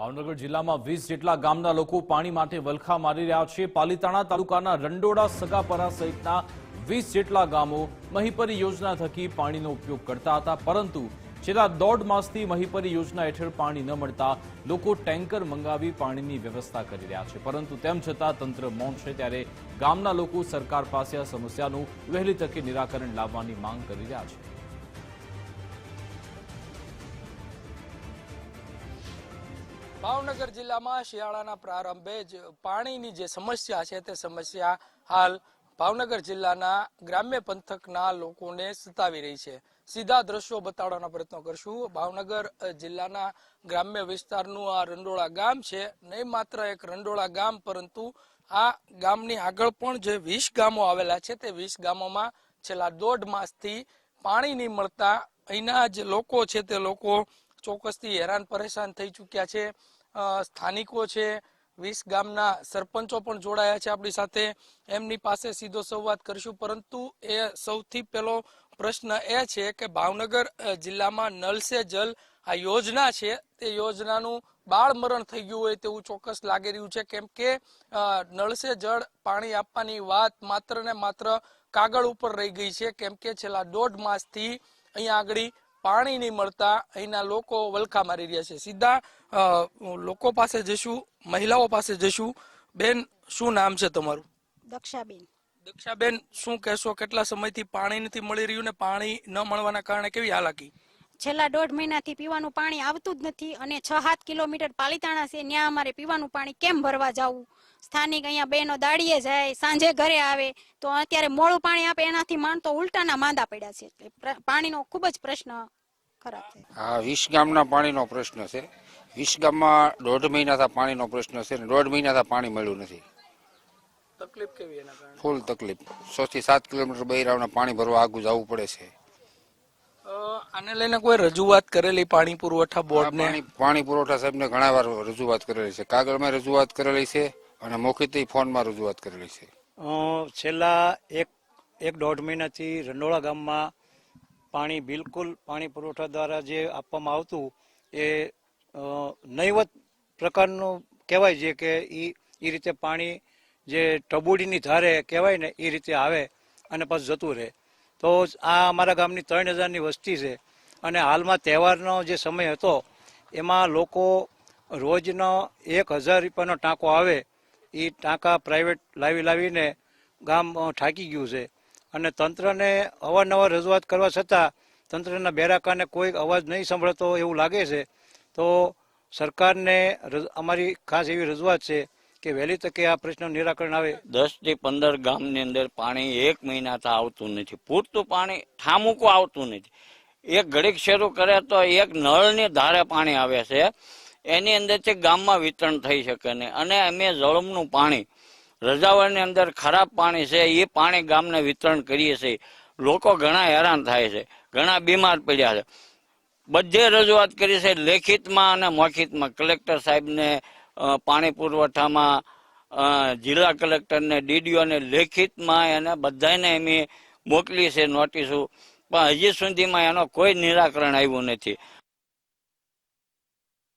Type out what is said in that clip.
ભાવનગર જિલ્લામાં વીસ જેટલા ગામના લોકો પાણી માટે વલખા મારી રહ્યા છે. પાલીતાણા તાલુકાના રંડોડા સગાપરા સહિતના વીસ જેટલા ગામો મહીપરી યોજના થકી પાણીનો ઉપયોગ કરતા હતા. પરંતુ છેલ્લા દોઢ માસથી મહીપરી યોજના હેઠળ પાણી ન મળતા લોકો ટેન્કર મંગાવી પાણીની વ્યવસ્થા કરી રહ્યા છે. પરંતુ તેમ છતાં તંત્ર મૌન છે. ત્યારે ગામના લોકો સરકાર પાસે આ સમસ્યાનું વહેલી તકે નિરાકરણ લાવવાની માંગ કરી રહ્યા છે. ભાવનગર જિલ્લામાં શિયાળાના પ્રારંભે જ પાણીની જે સમસ્યા છે તે સમસ્યા હાલ ભાવનગર જિલ્લાના ગ્રામ્ય પંથકના લોકોને સતાવી રહી છે. સીધા દ્રશ્યો બતાડવાનો પ્રયત્ન કરશું. ભાવનગર જિલ્લાના ગ્રામ્ય વિસ્તારનું આ રંડોળા ગામ છે. નહીં માત્ર એક રંડોળા ગામ, પરંતુ આ ગામની આગળ પણ જે વીસ ગામો આવેલા છે, તે વીસ ગામોમાં છેલ્લા દોઢ માસથી પાણી નહીં મળતા અહીંના જે લોકો છે તે લોકો ચોક્કસથી હેરાન પરેશાન થઈ ચૂક્યા છે. સ્થાનિકો છે, વીસ ગામના સરપંચો પણ જોડાયા છે આપણી સાથે. એમની પાસે સીધો સંવાદ કરીશું. પરંતુ એ સૌથી પહેલો પ્રશ્ન એ છે કે ભાવનગર જિલ્લામાં નલ સે જલ આ યોજના છે, તે યોજનાનું બાળ મરણ થઈ ગયું હોય તેવું ચોક્કસ લાગી રહ્યું છે. કેમ કે નળસે જળ પાણી આપવાની વાત માત્ર ને માત્ર કાગળ ઉપર રહી ગઈ છે. કેમ કે છેલ્લા દોઢ માસથી અહીંયા આગળ પાણી નહીં મળતા અહીંના લોકો વલખા મારી રહ્યા છે. સીધા લોકો પાસે જશું મહિલાઓ પાસે જશું બેન શું નામ છે તમારું? દક્ષાબેન. દક્ષાબેન શું કહેશો? કેટલા સમયથી પાણી નથી મળી રહ્યું ને પાણી ન મળવાના કારણે કેવી હાલાકી છેલ્લા દોઢ મહિનાથી પીવાનું પાણી આવતું જ નથી અને છ સાત કિલોમીટર પાલિતાણા છે ત્યાં અમારે પીવાનું પાણી કેમ ભરવા જવું? સ્થાનિક અહીંયા બેનો દાડીએ જાય સાંજે ઘરે આવે તો અત્યારે મોડું પાણી આપે એનાથી માણતો ઉલટાના માંદા પડ્યા છે. એટલે પાણીનો ખૂબ જ પ્રશ્ન ખરાબ છે. હા વીસ ગામના પાણીનો પ્રશ્ન છે. વીસ ગામમાં દોઢ મહિનાથી પાણીનો પ્રશ્ન છે ને દોઢ મહિનાથી પાણી મળ્યું નથી. તકલીફ કેવી એના કારણે? ફૂલ તકલીફ. સો થી સાત કિલોમીટર બહેરાવના પાણી ભરવા આગું જવું પડે છે. આને લઈને કોઈ રજૂઆત કરેલી પાણી પુરવઠા બોર્ડ પાણી પાણી પુરવઠા સાહેબને ઘણા વાર રજૂઆત કરેલી છે. કાગળમાં રજૂઆત કરેલી છે. અને મોખેથી ફોનમાં રજૂઆત કરેલી છે. છેલ્લા એક એક દોઢ મહિનાથી રંડોળા ગામમાં પાણી બિલકુલ પાણી પુરવઠા દ્વારા જે આપવામાં આવતું એ નહીવત પ્રકારનું કહેવાય છે કે એ એ રીતે પાણી જે ટબુડીની ધારે કહેવાય ને એ રીતે આવે અને પછી જતું રહે. તો આ અમારા ગામની ત્રણ હજારની વસ્તી છે અને હાલમાં તહેવારનો જે સમય હતો, એમાં લોકો રોજનો એક હજાર રૂપિયાનો ટાંકો આવે એ ટાંકા પ્રાઇવેટ લાવી લાવીને ગામ ઠાકી ગયું છે. અને તંત્રને અવારનવાર રજૂઆત કરવા છતાં તંત્રના બેરાકાને કોઈ અવાજ નહીં સંભળતો એવું લાગે છે. તો સરકારને અમારી ખાસ એવી રજૂઆત છે કે વહેલી તકે આ પ્રશ્ન નિરાકરણ આવે. દસથી પંદર ગામની અંદર પાણી એક મહિનાથી આવતું નથી. પૂરતું પાણી ઠામુકું આવતું નથી. એક ઘડીક શરૂ કરે તો એક નળની ધારે પાણી આવે છે. એની અંદરથી ગામમાં વિતરણ થઈ શકે નહીં અને અમે જળમનું પાણી, રજાવળની અંદર ખરાબ પાણી છે, એ પાણી ગામને વિતરણ કરીએ છીએ. લોકો ઘણા હેરાન થાય છે, ઘણા બીમાર પડ્યા છે. બધે રજૂઆત કરી છે, લેખિતમાં અને મૌખિતમાં કલેક્ટર સાહેબને પાણી પુરવઠામાં જિલ્લા કલેક્ટરને, ડીડીઓને લેખિતમાં એને બધાને એમ મોકલી છે નોટિસો. પણ હજી સુધીમાં એનો કોઈ નિરાકરણ આવ્યું નથી.